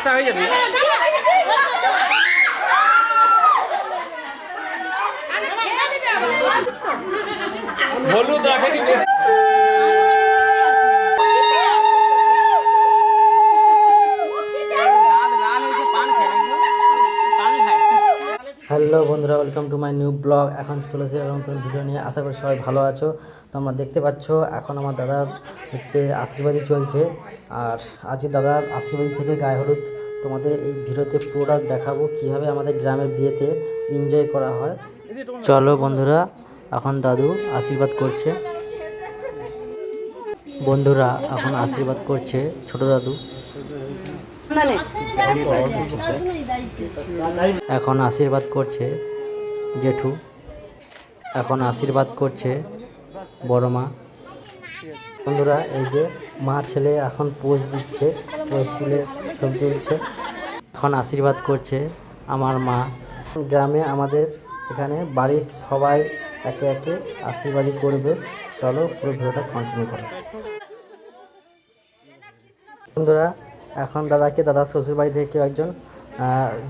আসা হয়ে যাবে হলুদ রাখেনি বন্ধুরা welcome to my new blog এখন চলেছে এবং নতুন ভিডিও নিয়ে। আশা করি সবাই ভালো আছো। তো আমরা দেখতে পাচ্ছ, এখন আমার দাদার হচ্ছে আশীর্বাদী চলছে। আর আজকে দাদার আশীর্বাদী থেকে গায়ে হলুদ। তোমাদের এই ভিডিওতে পুরোটা দেখাবো, কীভাবে আমাদের গ্রামের বিয়েতে এনজয় করা হয়। চলো বন্ধুরা, এখন দাদু আশীর্বাদ করছে। বন্ধুরা, এখন আশীর্বাদ করছে ছোট দাদু। এখন আশীর্বাদ করছে জেঠু, এখন আশীর্বাদ করছে বড় মা। বন্ধুরা, এই যে মা ছেলে এখন পোজ দিচ্ছে, পোজ তুলে ছবি তুলছে। এখন আশীর্বাদ করছে আমার মা। গ্রামে আমাদের এখানে, বাড়ির সবাই একে একে আশীর্বাদই করবে। চলো পুরো ভিডিওটা কন্টিনিউ করো। বন্ধুরা, এখন দাদাকে, দাদা শ্বশুরবাড়ি থেকে একজন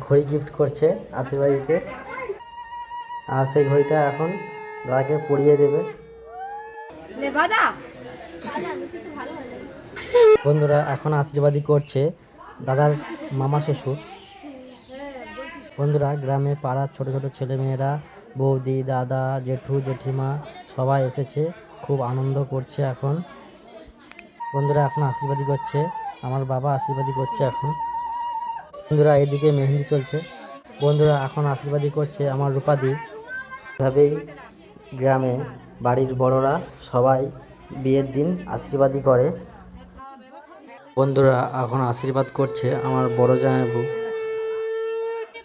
ঘড়ি গিফট করছে আশীর্বাদ দিতে। আর সেই ঘড়িটা এখন দাদাকে পরিয়ে দেবে। বন্ধুরা এখন আশীর্বাদই করছে দাদার মামা শ্বশুর। বন্ধুরা গ্রামে পাড়ার ছোট ছোট ছেলেমেয়েরা বৌদি দাদা জেঠু জেঠিমা সবাই এসেছে খুব আনন্দ করছে এখন। বন্ধুরা এখন আশীর্বাদই করছে আমার বাবা আশীর্বাদই করছে এখন। বন্ধুরা এদিকে মেহেন্দি চলছে। বন্ধুরা এখন আশীর্বাদই করছে আমার রূপাদি। এভাবেই গ্রামে বাড়ির বড়রা সবাই বিয়ের দিন আশীর্বাদই করে। বন্ধুরা এখন আশীর্বাদ করছে আমার বড় জামাইবু।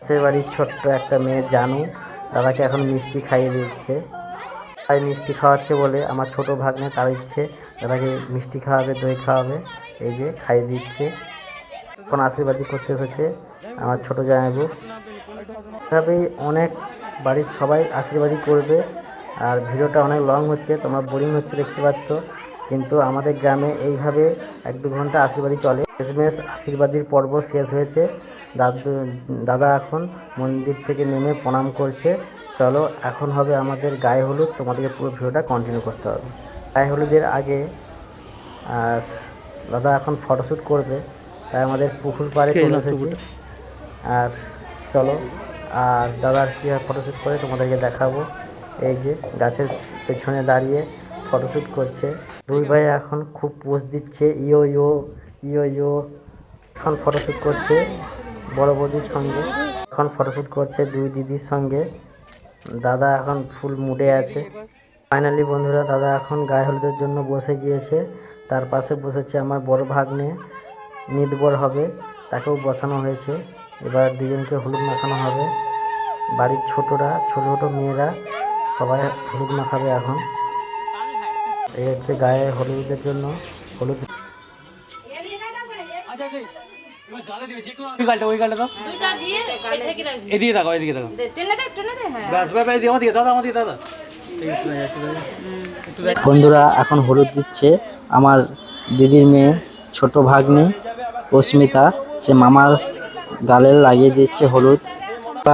সে বাড়ির ছোট্ট একটা মেয়ে জানু দাদাকে এখন মিষ্টি খাইয়ে দিচ্ছে। তাই মিষ্টি খাওয়াচ্ছে বলে আমার ছোট ভাগ্নে তার ইচ্ছে দাদাকে মিষ্টি খাওয়াবে দই খাওয়াবে এই যে খাইয়ে দিচ্ছে। এখন আশীর্বাদই করতে এসেছে আমার ছোট জামাইবু। এভাবেই অনেক বাড়ির সবাই আশীর্বাদই করবে। আর ভিডিওটা অনেক লং হচ্ছে তোমরা বোরিং হচ্ছে দেখতে পাচ্ছ। কিন্তু আমাদের গ্রামে এইভাবে এক দু ঘণ্টা আশীর্বাদই চলে। শেষমেশ আশীর্বাদীর পর্ব শেষ হয়েছে। দাদু দাদা এখন মন্দির থেকে নেমে প্রণাম করছে। চলো এখন হবে আমাদের গায়ে হলুদ। তোমাদেরকে পুরো ভিডিওটা কন্টিনিউ করতে হবে। গায়ে হলুদের আগে আর দাদা এখন ফটোশ্যুট করবে। তাই আমাদের পুকুর পাড়ে চলে এসেছি। আর চলো আর দাদার কীভাবে ফটোশ্যুট করে তোমাদেরকে দেখাবো। এই যে গাছের পেছনে দাঁড়িয়ে ফটোশ্যুট করছে। দুই ভাই এখন খুব পোজ দিচ্ছে, ইয়ো ইয়ো ইয়ো ইয়ো, এখন ফটোশ্যুট করছে বড় বৌদির সঙ্গে। এখন ফটোশ্যুট করছে দুই দিদির সঙ্গে। দাদা এখন ফুল মুডে আছে। ফাইনালি বন্ধুরা, দাদা এখন গায়ে হলুদের জন্য বসে গিয়েছে। তার পাশে বসেছে আমার বড় ভাগ্নে নিদবর হবে, তাকেও বসানো হয়েছে। এবার দুজনকে হলুদ মাখানো হবে। বাড়ির ছোটরা ছোট ছোট মেয়েরা সবাই হলুদ মাখাবে এখন। এই হচ্ছে গায়ে হলুদের জন্য হলুদ। এদিকে এদিকে দে হ্যাঁ। ব্যাস ব্যাস এদিকে আমার দিকে দাদা আমার দিকে দাদা। বন্ধুরা এখন হলুদ দিচ্ছে আমার দিদির মেয়ে ছোট ভাগ্নি অস্মিতা সে মামার গালে লাগিয়ে দিচ্ছে হলুদ।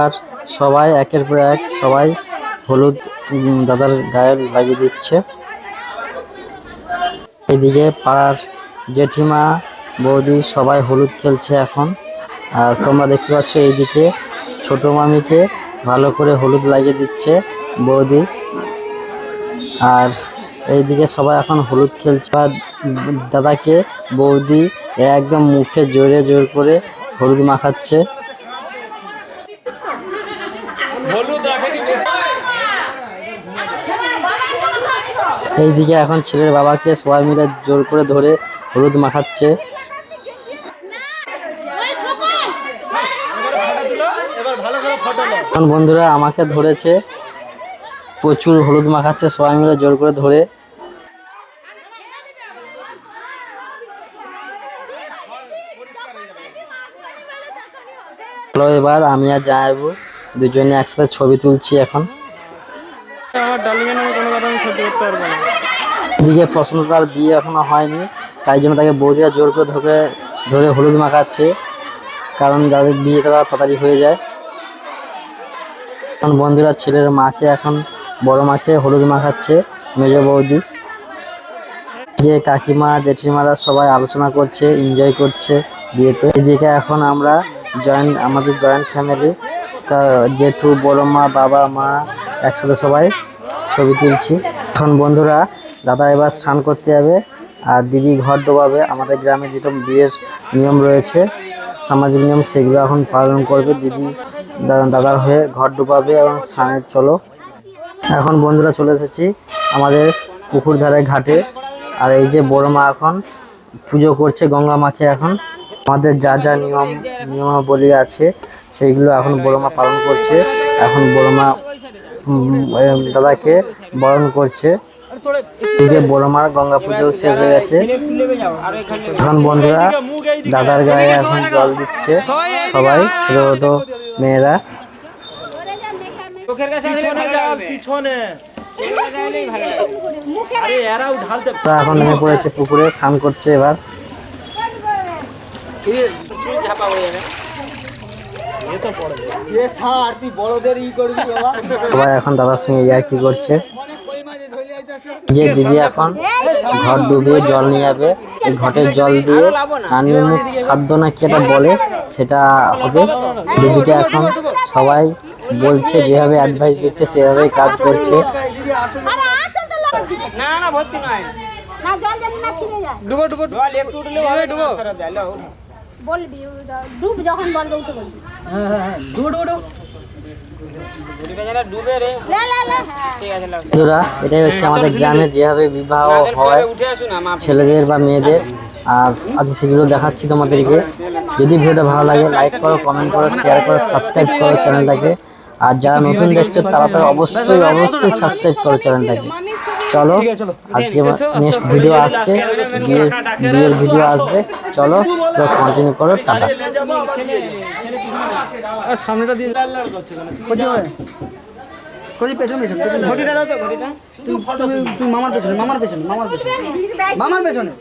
আর সবাই একের পর এক সবাই হলুদ দাদার গায়ে লাগিয়ে দিচ্ছে। এদিকে পাড়ার জেঠিমা, বৌদি সবাই হলুদ খেলছে এখন। আর তোমরা দেখতে পাচ্ছ এইদিকে ছোট মামিকে ভালো করে হলুদ লাগিয়ে দিচ্ছে বৌদি। আর এইদিকে সবাই এখন হলুদ খেলছে। আর দাদাকে বৌদি একদম মুখে জোরে জোর করে হলুদ মাখাচ্ছে। এইদিকে এখন ছেলের বাবাকে সবাই মিলে জোর করে ধরে হলুদ মাখাচ্ছে। এখন বন্ধুরা আমাকে ধরেছে। প্রচুর হলুদ মাখাচ্ছে সবাই মিলে জোর করে ধরে। চলো এবার আমি আর জানাব দুজনে একসাথে ছবি তুলছি এখন। আমার ডার্লিংয়ের নামে কোনো কথা আমি সহ্য করতে পারব না। এদিকে পছন্দ তার বিয়ে এখনও হয়নি তাই জন্য তাকে বৌদিরা জোর করে ধরে ধরে হলুদ মাখাচ্ছে কারণ যাদের বিয়ে তারা তাড়াতাড়ি হয়ে যায়। এখন বন্ধুরা ছেলের মাকে এখন বড় মাকে হলুদ মাখাচ্ছে মেজ বৌদি। যে কাকিমা জেঠিমারা সবাই আলোচনা করছে এনজয় করছে বিয়েতে। এদিকে এখন আমরা জয়েন্ট আমাদের জয়েন্ট ফ্যামিলি তা জেঠু, বড় মা, বাবা, মা, একসাথে সবাই ছবি তুলছি। এখন বন্ধুরা, দাদা এবার স্নান করতে যাবে, আর দিদি ঘর ডোবাবে। আমাদের গ্রামে যেটা বিয়ের নিয়ম রয়েছে, সামাজিক নিয়ম, সেগুলো এখন পালন করবে দিদি দাদার হয়ে ঘর ডোবাবে এবং স্নানের চলো। এখন বন্ধুরা চলে এসেছি আমাদের পুকুর ধারে ঘাটে, আর এই যে বড় মা এখন, পুজো করছে গঙ্গা মাকে এখন। আমাদের যা যা নিয়ম নিয়মাবলী আছে সেইগুলো এখন বড়মা পালন করছে। এখন বড় মা উম, এম, দাদাকে বরণ করছে। এই যে বড়মার গঙ্গা পুজো শেষ হয়ে গেছে। এখন বন্ধুরা দাদার গায়ে এখন জল দিচ্ছে সবাই ছোট ছোট মেয়েরা। পিছনে যা পিছনে। আরে এরাও ঢালতে তা এখন নেমে পড়েছে পুকুরে স্নান করছে এবার। সবাই এখন দাদার সঙ্গে ইয়ার কি করছে? যে দিদি এখন ঘর ডুবিয়ে জল নিয়ে যাবে এই ঘটের জল দিয়ে নানির মুখ সাধ্য না কি এটা বলে সেটা হবে। দিদিকে এখন সবাই বলছে যেভাবে অ্যাডভাইস দিচ্ছে সেভাবেই কাজ করছে। না না ভর্তি নয়। না জল যেন না ছিঁড়ে যায়। ডুবো ডুবো। জল একটু উঠলে হবে ডুবো। বলবি ডুব যখন বলবে উঠে বলবি। ডুবো ডুবো ডুবো ডুবে। রে লে লে লে। ঠিক আছে লাও বন্ধুরা এটাই হচ্ছে আমাদের গ্রামে যেভাবে বিবাহ হয় ছেলেদের বা মেয়েদের। আর আজ সেগুলো দেখাচ্ছি তোমাদেরকে। যদি ভিডিওটা ভালো লাগে লাইক করো কমেন্ট করো শেয়ার করো সাবস্ক্রাইব করো চ্যানেলটাকে। আর যারা নতুন দেখছ তারা তো অবশ্যই অবশ্যই সাবস্ক্রাইব করো চ্যানেলটাকে। চলো আজকে নেক্সট ভিডিও আসছে বিয়ের বিয়ের ভিডিও আসবে চলো কন্টিনিউ করো টাটা সামনেটা দিয়ে কোজি পেছন পেছন পেছন ঘটিটা দাও তো ঘটিটা তুই তুই মামার পেছনে মামার পেছনে মামার পেছনে মামার পেছনে